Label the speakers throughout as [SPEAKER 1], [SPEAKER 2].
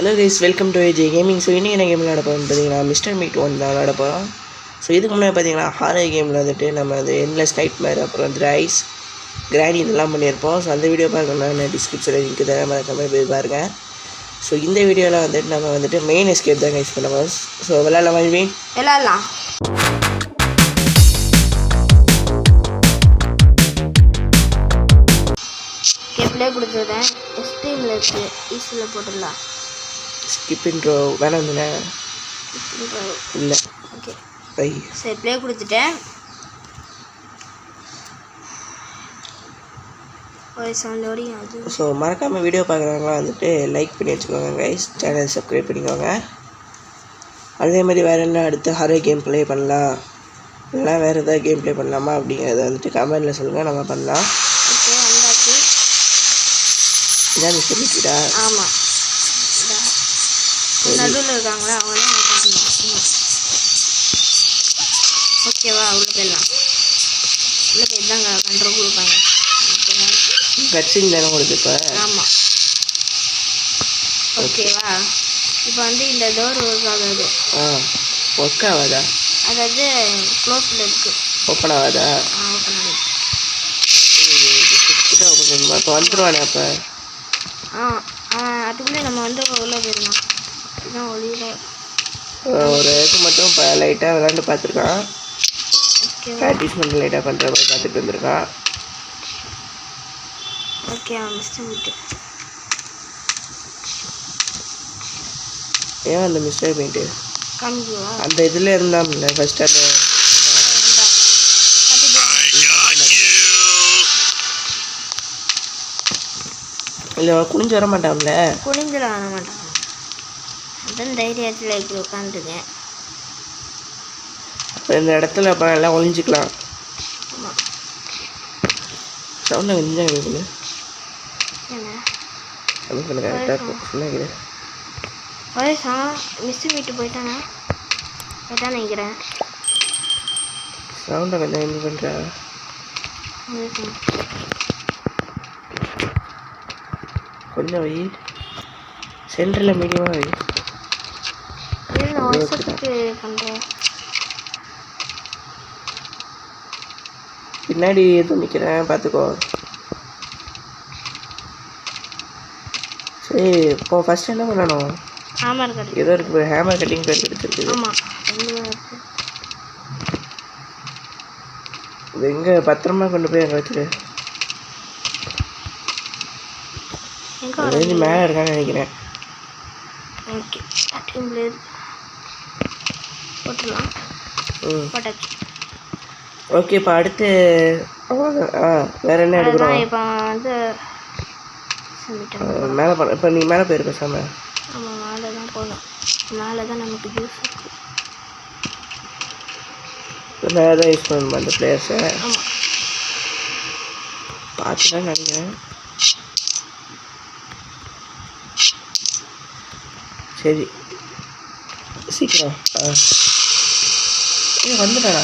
[SPEAKER 1] Hello guys welcome to AJ gaming so இன்றைக்கி என்ன game விளாட போகிறோம் பார்த்தீங்கன்னா மிஸ்டர் மீட் ஒன் தான் விளாட போகிறோம் ஸோ இதுக்கு முன்னாடி பார்த்தீங்கன்னா ஹாரர் கேமில் வந்துட்டு நம்ம அது என்லெஸ் நைட் மேர் அப்புறம் வந்துட்டு ஐஸ் கிராடி இதெல்லாம் பண்ணியிருப்போம். ஸோ அந்த வீடியோ பார்க்கணும்னா நான் டிஸ்கிரிப்ஷனில் லிங்க் தரேன். மாதிரி போய் பாருங்கள் ஸோ இந்த வீடியோவில் வந்துட்டு நம்ம வந்துட்டு மெயின் எஸ்கேப் தான் கைஸ் பண்ண போகிறோம் ஸோ விளையாடலாம் மீன்
[SPEAKER 2] விளாட்லாம் கேப்லே கொடுத்துருந்தேன் எஸ்ட்ரீமில் இருக்குது ஈஸியில் போட்டுடலாம்.
[SPEAKER 1] ஸ்கிப் இன்ட்ரோ வேணாம் தானே இல்லை.
[SPEAKER 2] ஓகே சரி ப்ளே கொடுத்துட்டேன்.
[SPEAKER 1] ஸோ மறக்காமல் வீடியோ பார்க்குறவங்களாம் வந்துட்டு லைக் பண்ணி வச்சுக்கோங்க கைஸ் சேனல் சப்ஸ்கிரைப் பண்ணிக்கோங்க. அதே மாதிரி வேறு என்ன அடுத்து ஹாரர் கேம் ப்ளே பண்ணலாம்? இல்லைனா வேறு ஏதாவது கேம் ப்ளே பண்ணலாமா அப்படிங்கிறத வந்துட்டு கமெண்டில் சொல்லுங்கள் நம்ம பண்ணலாம். இதான் நீ சொல்லிட்டுடா
[SPEAKER 2] ஆமாம் நடுவில் இருக்காங்களா அவங்களாம் காட்டணும் ஓகேவா உள்ள போயிடலாம். உள்ள போய் தாங்க கண்ட்ரோல் கொடுப்பாங்க.
[SPEAKER 1] கட்சிங் தானே கொடுத்து இப்போ?
[SPEAKER 2] ஆமாம் ஓகேவா இப்போ வந்து இந்த டோர் ஒர்க் ஆகாது.
[SPEAKER 1] ஆ ஒர்க் ஆகாதா?
[SPEAKER 2] அதாவது க்ளோஸில் இருக்குது
[SPEAKER 1] ஓப்பன் ஆகாதா?
[SPEAKER 2] ஓப்பன் ஆகுது.
[SPEAKER 1] இப்போ வந்துடுவானே அப்போ?
[SPEAKER 2] ஆ ஆ அதுக்குள்ளே நம்ம வந்து உள்ளே போயிடலாம்.
[SPEAKER 1] ஒரு இது மட்டும் இப்போ லைட்டாக விளாண்டு பார்த்துருக்கான். ப்ராக்டிஸ் பண்ணி லைட்டாக பண்ணுற மாதிரி பார்த்துட்டு வந்திருக்கான்.
[SPEAKER 2] ஓகே அவன் மிஸ்டர்
[SPEAKER 1] ஏன் அந்த பெயிண்ட்டு
[SPEAKER 2] காமிக்குவா
[SPEAKER 1] அந்த இதில் இருந்தாம்ல ஃபர்ஸ்ட் அந்த இல்லை குனிஞ்சு வர மாட்டான்ல?
[SPEAKER 2] குனிஞ்சிட வர மாட்டான். அதான் தைரியத்தில் இப்படி உட்காந்துருக்கேன்.
[SPEAKER 1] இந்த இடத்துல அப்புறம் எல்லாம் ஒளிஞ்சிக்கலாம்.
[SPEAKER 2] ஆமாம்
[SPEAKER 1] சவுண்டில் கொஞ்சம் கேட்குது
[SPEAKER 2] என்ன?
[SPEAKER 1] கம்மி பண்ண கரெக்டாக இருக்கும். சொன்னாங்க
[SPEAKER 2] வயசா வீட்டு போயிட்டானா? போயிட்டான்னு நினைக்கிறேன்.
[SPEAKER 1] சவுண்டை கொஞ்சம் இது பண்ணுறா. கொஞ்சம் வை. சென்டரில் மீடியமாக வை.
[SPEAKER 2] வருஷத்துக்கு
[SPEAKER 1] பின்னாடி எதுவும் நிற்கிறேன் பார்த்துக்கோ. சரி இப்போ ஃபஸ்ட் என்ன பண்ணணும்?
[SPEAKER 2] ஆமாம் கிடைக்கும்
[SPEAKER 1] ஏதோ இருக்கு ஹேமர் கட்டிங்
[SPEAKER 2] ஆமாம் பேரும் இருக்கு.
[SPEAKER 1] இது எங்கே? பத்திரமா கொண்டு போய் அங்கே வச்சுரு. மேலே இருக்கான்னு நினைக்கிறேன்.
[SPEAKER 2] ஓகே ஸ்டார்டிங் பிளேஸ் போட்டுடலாம். போட்டாச்சு.
[SPEAKER 1] ஓகே இப்போ அடுத்து ஆ வேறு என்ன எடுக்கிறோம்?
[SPEAKER 2] இப்போ வந்து
[SPEAKER 1] மேலே பண்ண இப்போ நீ மேலே போயிரு பேசாம
[SPEAKER 2] ஆமாம் மேலே தான் போகணும் மேலே தான் நமக்கு ஜூஸ்
[SPEAKER 1] மேலே தான் யூஸ் பண்ணணுமா அந்த பிளேயர்ஸை பார்த்து தான் நினைக்கிறேன். சரி. சீக்கிரம். ஆ. ஏ வந்துட்டானா.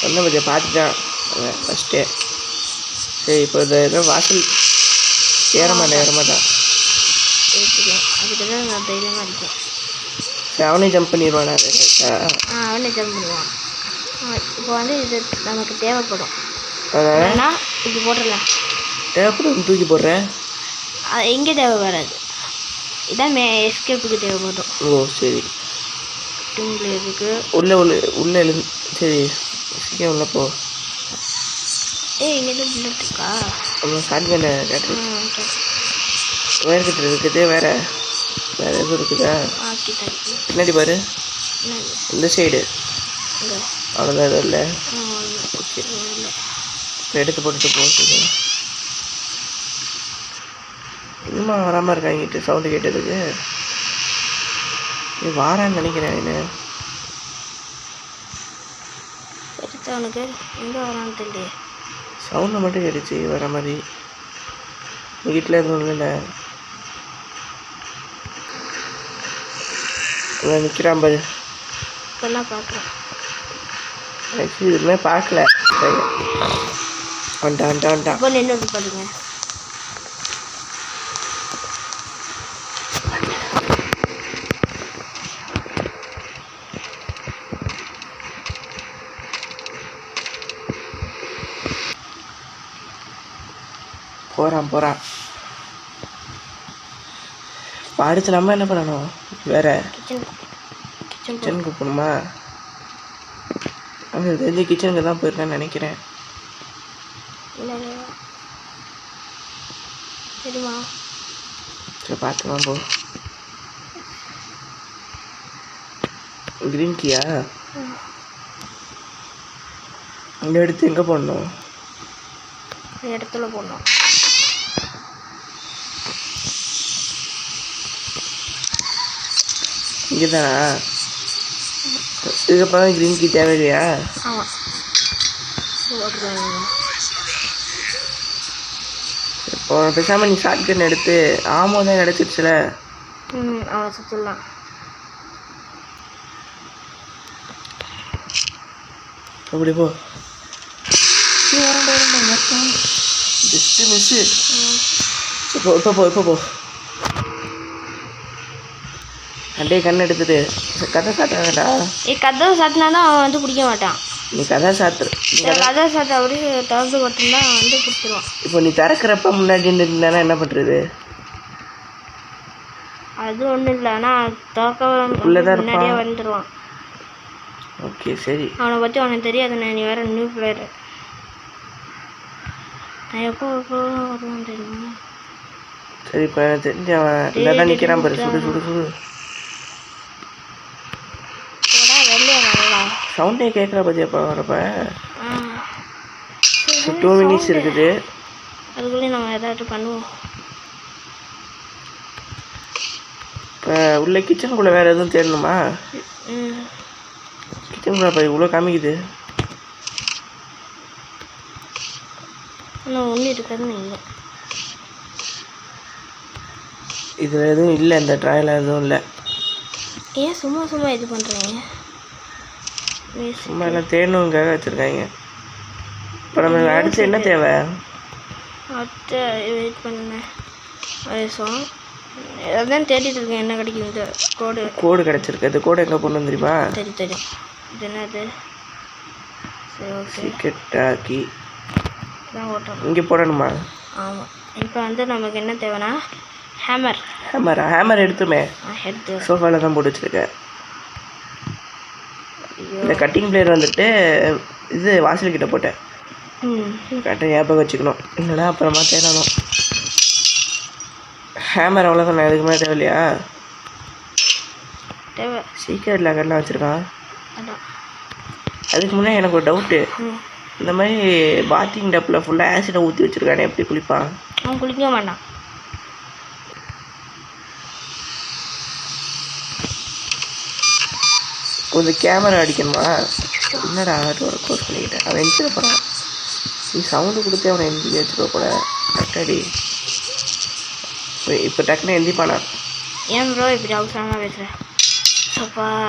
[SPEAKER 1] சொன்ன பற்றிய பார்த்துட்டான் அவன் ஃபஸ்ட்டே சரி இப்போ இந்த ஏதோ வாசல் ஏற மாட்டேன் ஏற மாட்டான்
[SPEAKER 2] எடுத்துக்கலாம் அதுக்கு தான் நான் தைரியமாக இருக்கேன்.
[SPEAKER 1] சரி அவனே ஜம்ப் பண்ணிடுவானா அது
[SPEAKER 2] ஆ அவனே ஜம்ப் பண்ணுவான். இப்போ வந்து இது நமக்கு தேவைப்படும்.
[SPEAKER 1] அதனால்
[SPEAKER 2] இது போட்டுடலாம்.
[SPEAKER 1] தேவைப்படும்? தூக்கி போடுறேன்
[SPEAKER 2] எங்கே தேவை வராது. இதான் மே எஸ்கேப்புக்கு தேவைப்படும்.
[SPEAKER 1] ஓ சரி.
[SPEAKER 2] டூம்லேருக்கு
[SPEAKER 1] உள்ளே உள்ள உள்ளே எழுந்து சரி சீக்கிரம் உள்ள போ.
[SPEAKER 2] ஏய் இங்கே புல்லட் இருக்கா
[SPEAKER 1] நம்ம ஸ்டார்ட் பண்ண கேட்டு வேறு கிட்ட இருக்குது வேற வேற எதுவும் இருக்குதா? பின்னாடி பாரு. இந்த சைடு அவ்வளோதான் எதுவும் இல்லை. ஓகே எடுத்து போட்டுட்டு போட்டு இன்னுமா வராமல் இருக்காங்கிட்டு சவுண்டு கேட்டதுக்கு. வாரான்னு நினைக்கிறேன் என்ன
[SPEAKER 2] எடுத்தவனுக்கு எங்கே வரான்னு தெரியல
[SPEAKER 1] சவுண்டு மட்டும் கேட்டுச்சு வர மாதிரி. வீட்டில் எதுவும் இல்லை. நிற்கிறான் பாரு.
[SPEAKER 2] இப்போல்லாம் பார்க்குறேன்
[SPEAKER 1] ஆக்சுவலி இதுவுமே பார்க்கல. வந்துட்டான் வந்துட்டான் வந்துட்டான்
[SPEAKER 2] நின்று பாருங்க
[SPEAKER 1] போகிறான் போகிறான் அடுத்து நம்ம என்ன பண்ணணும்? வேற
[SPEAKER 2] கிச்சன் கிச்சன்
[SPEAKER 1] கிச்சனுக்கு போகணுமா அங்கே தெரிஞ்சு கிச்சனுக்கு தான் போயிருக்கேன்னு நினைக்கிறேன். சரி பார்த்துக்கலாம் போ. க்ரீன் கீயா
[SPEAKER 2] ம்.
[SPEAKER 1] அங்கே எடுத்து எங்கே போடணும்?
[SPEAKER 2] இந்த இடத்துல போடணும்.
[SPEAKER 1] இங்கே தானா இதுக்கப்புறம் க்ரீன் கீ தேவையில்லையா?
[SPEAKER 2] ஆமாம்
[SPEAKER 1] இப்போ பேசாமல் நீ ஷார்ட் கன் எடுத்து ஆமோ தான் கிடச்சிருச்சுல
[SPEAKER 2] ம் அவன் சுற்றலாம்
[SPEAKER 1] அப்படி போ. ஜஸ்ட்டு மிஸ்ஸு இப்போ இப்போ போ இப்போ போ. அண்டே கண் எடுத்துட்டு கதை சாத்துறாங்கடா.
[SPEAKER 2] ஏ கதவை சாத்தினா தான் அவன் வந்து பிடிக்க மாட்டான்.
[SPEAKER 1] நீ கதை சாத்துற. நீ
[SPEAKER 2] கதவை சாத்த அப்படியே திறந்து மட்டும்தான் அவன் வந்து பிடிச்சிருவான்
[SPEAKER 1] இப்போ நீ திறக்கிறப்ப முன்னாடி இருந்தானா என்ன பண்ணுறது
[SPEAKER 2] அது ஒன்றும் இல்லை ஆனால் திறக்க. முன்னாடியே வந்துடுவான்
[SPEAKER 1] ஓகே சரி.
[SPEAKER 2] அவனை பற்றி உனக்கு தெரியாது நீ வேற நியூ பிளேயரு நான் எப்போ எப்போ வருவான் தெரியுமா?
[SPEAKER 1] சரி இப்போ எனக்கு தெரிஞ்சு அவன் நிற்கிறான் பாரு சுடு சுடு சுடு
[SPEAKER 2] போடா வெளியே நல்லா
[SPEAKER 1] சவுண்டே கேட்குற பற்றியப்பா வரப்ப
[SPEAKER 2] ஆ.
[SPEAKER 1] டூ மினிட்ஸ் இருக்குது.
[SPEAKER 2] அதுக்குள்ளேயும் நம்ம ஏதாச்சும் பண்ணுவோம்.
[SPEAKER 1] இப்போ உள்ள கிச்சனுக்குள்ளே வேறு எதுவும் தேடணுமா? கிச்சனுக்குள்ளே இப்போ இவ்வளோ காமிக்குது.
[SPEAKER 2] இன்னும் ஒன்றும் இருக்காதுன்னு இல்லை.
[SPEAKER 1] இதில் எதுவும் இல்லை இந்த ட்ராயில் எதுவும் இல்லை.
[SPEAKER 2] ஏன் சும்மா சும்மா இது பண்ணுறீங்க
[SPEAKER 1] சும்மா எல்லாம் தேடணுங்காக வச்சுருக்காங்க. இப்போ நம்ம அடுத்து என்ன தேவை?
[SPEAKER 2] அடுத்து வெயிட் பண்ணேன் வயசும் அதான் தேடிட்டு இருக்கேன் என்ன கிடைக்கும் இந்த கோடு
[SPEAKER 1] கோடு கிடச்சிருக்கு. அந்த கோடு எங்கே போடணும் தெரியுமா
[SPEAKER 2] தெரியும் தெரியும் இது என்னது? சரி ஓகே
[SPEAKER 1] சீக்கிரட் ஆக்கி இங்கே போடணுமா?
[SPEAKER 2] ஆமாம் இப்போ வந்து நமக்கு என்ன தேவைன்னா ஹேமர்
[SPEAKER 1] ஹேமர் ஹேமர் எடுத்துமே
[SPEAKER 2] எடுத்து
[SPEAKER 1] சோஃபாவில் தான் போட்டு வச்சுருக்கேன். இந்த கட்டிங் பிளேயர் வந்துட்டு இது வாசல்கிட்ட போட்டேன். கரெக்டாக ஞாபகம் வச்சுக்கணும். இல்லைன்னா அப்புறமா தேடணும். ஹேமர் அவ்வளோதான் எதுக்கு மேலே தேவையில்லையா?
[SPEAKER 2] தேவை.
[SPEAKER 1] சீக்கிரம் லாக்கர்லாம் வச்சுருக்கான் அதுக்கு முன்னே எனக்கு ஒரு டவுட்டு இந்த மாதிரி பாத்திங் டப்பில் ஃபுல்லாக ஆசிடை ஊற்றி வச்சுருக்கானே எப்படி குளிப்பான்?
[SPEAKER 2] அவன் குளிக்க மாட்டான்.
[SPEAKER 1] கொஞ்சம் கேமரா அடிக்கணுமா? என்னடா டோரை க்ளோஸ் பண்ணிக்கிட்டேன் அவன் எந்திர போகிறான் நீ சவுண்டு கொடுத்தே அவனை எந்தி வச்சுருக்க கூட கரெக்டாடி இப்போ டக்குன்னு எந்திப்பானா?
[SPEAKER 2] ஏன் ப்ரோ இப்படி அவசரமாக பேசுகிறேன்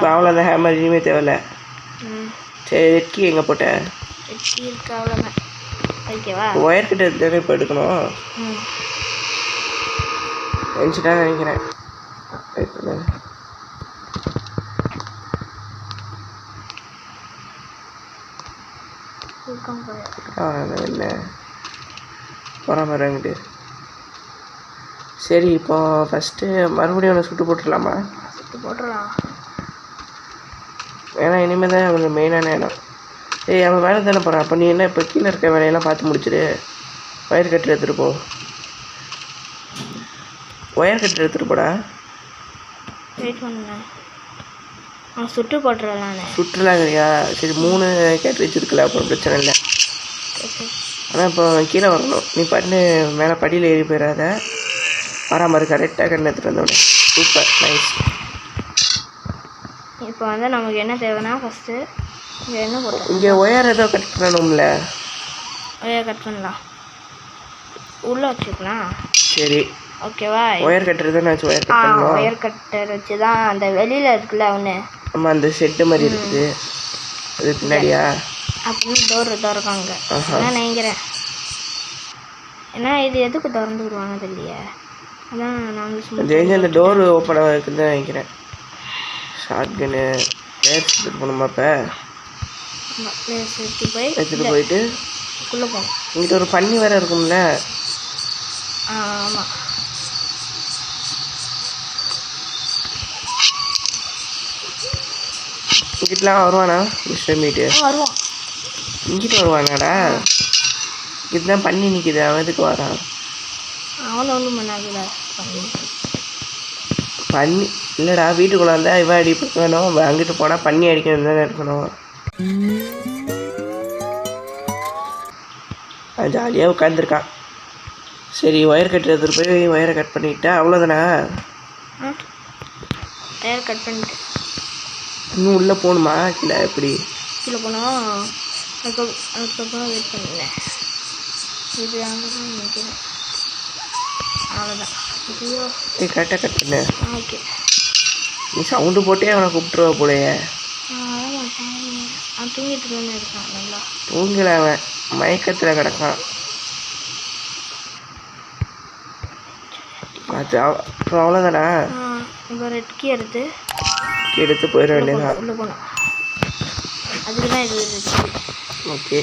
[SPEAKER 1] அவளை அந்த ஹேமர் இனிமே தேவையில்ல. சரி வெட்கி எங்கே போட்டேன்
[SPEAKER 2] வெட்டி இருக்கு அவ்வளோதான் ஓகேவா?
[SPEAKER 1] ஒயர் கிட்ட தானே இப்போ எடுக்கணும்.
[SPEAKER 2] ம்.
[SPEAKER 1] நினச்சிட்டான்னு நினைக்கிறேன் வெயிட் பண்ணு
[SPEAKER 2] இருக்கான்
[SPEAKER 1] போகிற மாதிரி வாங்கிட்டு சரி இப்போ ஃபஸ்ட்டு மறுபடியும் அவனை சுட்டு போட்டுடலாமா?
[SPEAKER 2] சுட்டு போட்டுடலாம்.
[SPEAKER 1] ஏன்னா இனிமேல் தான் அவனுக்கு மெயினான இடம். ஏய் அவன் வேலை தானே போகிறான் அப்போ நீ என்ன இப்போ கீழே இருக்க வேலையெல்லாம் பார்த்து முடிச்சிடு ஒயர் கட்டு எடுத்துகிட்டு போ. ஒயர் கட்டு எடுத்துகிட்டு போடா.
[SPEAKER 2] வெயிட் பண்ணுங்க அவன் சுட்டு போட்டுடலான்னு
[SPEAKER 1] சுற்றுலாங்கறியா சரி மூணு கேட்ரேஜ் இருக்குல்ல அப்புறம் பிரச்சனை இல்லை. ஆனால் இப்போ கீழே வரணும். நீ பண்ணு மேலே படியில் ஏறி போயிடாத வராம இரு கரெக்டாக கண்ணு எடுத்துகிட்டு வந்தோடனே சூப்பர் நைஸ்
[SPEAKER 2] இப்போ வந்து நமக்கு என்ன தேவைன்னா ஃபஸ்ட்டு இங்கே என்ன போட்டோம்
[SPEAKER 1] இங்கே ஒயர் ஏதோ கட் பண்ணணும்ல.
[SPEAKER 2] ஒயர் கட் பண்ணலாம். உள்ளே வச்சுக்கலாம்
[SPEAKER 1] சரி.
[SPEAKER 2] ஓகேவா
[SPEAKER 1] ஒயர் கட்டுறது தானே வச்சு ஒயர் கட்
[SPEAKER 2] ஒயர் கட்டர் வச்சு தான் அந்த வெளியில் இருக்குல்ல ஒன்று
[SPEAKER 1] ஆமாம் அந்த செட்டு மாதிரி இருக்குது. அது பின்னாடியா?
[SPEAKER 2] அப்படின்னு டோர் திறக்காங்க. நான் நினைக்கிறேன். ஏன்னா இது எதுக்கு திறந்து விடுவாங்க தெரியலையே. அதான் நாங்கள் சும்மா
[SPEAKER 1] அந்த டோர் ஓப்பன் ஆகிருக்குன்னு தான் நினைக்கிறேன். ஷார்ட் கன்னு எடுத்துகிட்டு போகணுமா இப்போ?
[SPEAKER 2] பிளேஸ் எடுத்து போய்
[SPEAKER 1] எடுத்துகிட்டு போயிட்டு
[SPEAKER 2] உள்ளே போகணும்.
[SPEAKER 1] இங்கிட்ட ஒரு பண்ணி வேறு இருக்கும்ல?
[SPEAKER 2] ஆமாம்
[SPEAKER 1] இங்கிட்டலாம் வருவானா? மிஸ்டர் மீட்டு?
[SPEAKER 2] வருவான்.
[SPEAKER 1] இங்கிட்டு வருவானாடா. இதுதான் பண்ணி நிற்கிது அவன் எதுக்கு வரான்?
[SPEAKER 2] அவனை ஒன்றும் பண்ணாதுல பண்ணி
[SPEAKER 1] பண்ணி இல்லைடா வீட்டுக்குள்ள வந்தால் இவன் அடிக்கணும் அங்கிட்டு போனால் பண்ணி அடிக்கணும் தானே இருக்கணும். அவன் ஜாலியாக உட்காந்துருக்கான் சரி ஒயர் கட் எடுத்துகிட்டு போய் ஒயரை கட் பண்ணிக்கிட்டா அவ்வளோதானா
[SPEAKER 2] ஆ டயர் கட் பண்ணிட்டு
[SPEAKER 1] இன்னும் உள்ளே போகணுமா? இல்லை எப்படி?
[SPEAKER 2] கீழே போனால் அதுக்கப்புறம் அதுக்கப்புறம் வெயிட் பண்ணேன் இது நிற்கிறேன் அவ்வளோதான் ஐயோ.
[SPEAKER 1] ஏய் கரெக்டாக கட் பண்ணு
[SPEAKER 2] ஓகே.
[SPEAKER 1] நீ சவுண்டு போட்டே அவனை கூப்பிட்டுருவ போலையே.
[SPEAKER 2] அவன் தூங்கிட்டு தானே இருக்கான் நல்லா.
[SPEAKER 1] தூங்கல அவன். மயக்கத்தில் கிடக்கான். அது அப்புறம் அவ்வளோதானா
[SPEAKER 2] இப்போ ரெட் கீ எடுத்து
[SPEAKER 1] எடுத்து போயிட வேண்டியதான்
[SPEAKER 2] உள்ளே போனோம் அதுக்கு தான் இது
[SPEAKER 1] ஓகே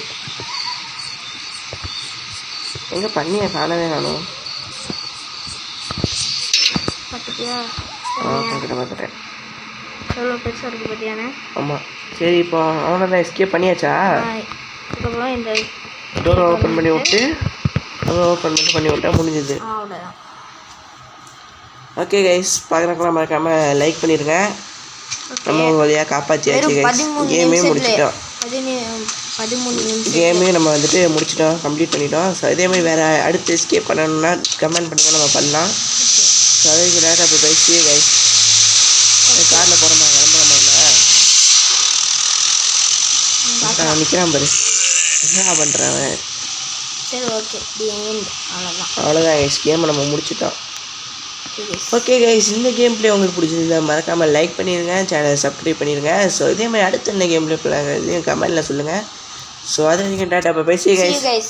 [SPEAKER 1] எங்கே பண்ணியை காணவே காணும்
[SPEAKER 2] பார்த்துட்டியா?
[SPEAKER 1] ஆ பார்த்துட்டேன் பார்த்துட்டேன்.
[SPEAKER 2] எவ்வளோ பெருசாக இருக்குது பார்த்தியானே?
[SPEAKER 1] ஆமாம் சரி இப்போ அவ்வளோதான் எஸ்கேப் பண்ணியாச்சா?
[SPEAKER 2] அதுக்கப்புறம் இந்த
[SPEAKER 1] டோர் ஓப்பன் பண்ணி விட்டு டோர் ஓப்பன் மட்டும் பண்ணி விட்டா முடிஞ்சுது.
[SPEAKER 2] அவ்வளோதான்.
[SPEAKER 1] ஓகே கைஸ் பார்க்குறக்கெல்லாம் மறக்காமல் லைக் பண்ணிடுங்க நம்ம வழியாக காப்பாற்றியாச்சு கைஸ் கேமே முடிச்சிட்டோம்.
[SPEAKER 2] பதிமூணு நிமிஷம்.
[SPEAKER 1] கேமே நம்ம வந்துட்டு முடிச்சிட்டோம் கம்ப்ளீட் பண்ணிட்டோம். ஸோ இதேமாதிரி வேறு அடுத்து எஸ்கேப் பண்ணணும்னா கமெண்ட் பண்ணுங்க நம்ம பண்ணலாம். ஸோ அதுக்கு டேட்டா போய் பேசி கைஸ் காரில் போகிறோமா கிளம்புறோமா இல்லை? நிற்கிறான் பாரு. என்ன பண்ணுறான் அவன்?
[SPEAKER 2] சரி ஓகே அவ்வளோதான்
[SPEAKER 1] அவ்வளோதான் கைஸ் கேமை நம்ம முடிச்சிட்டோம்.
[SPEAKER 2] ஓகே
[SPEAKER 1] கைஸ் இந்த கேம் பிளே உங்களுக்கு பிடிச்சிருந்தா மறக்காமல் லைக் பண்ணிடுங்க சேனலை சப்ஸ்கிரைப் பண்ணிடுங்க ஸோ இதே மாதிரி அடுத்த என்ன கேம் பிளே பிள்ளைங்க கமெண்ட்டில் சொல்லுங்கள் ஸோ அது வரைக்கும் டாட்டா இப்போ பேசி
[SPEAKER 2] See you
[SPEAKER 1] கைஸ்
[SPEAKER 2] guys.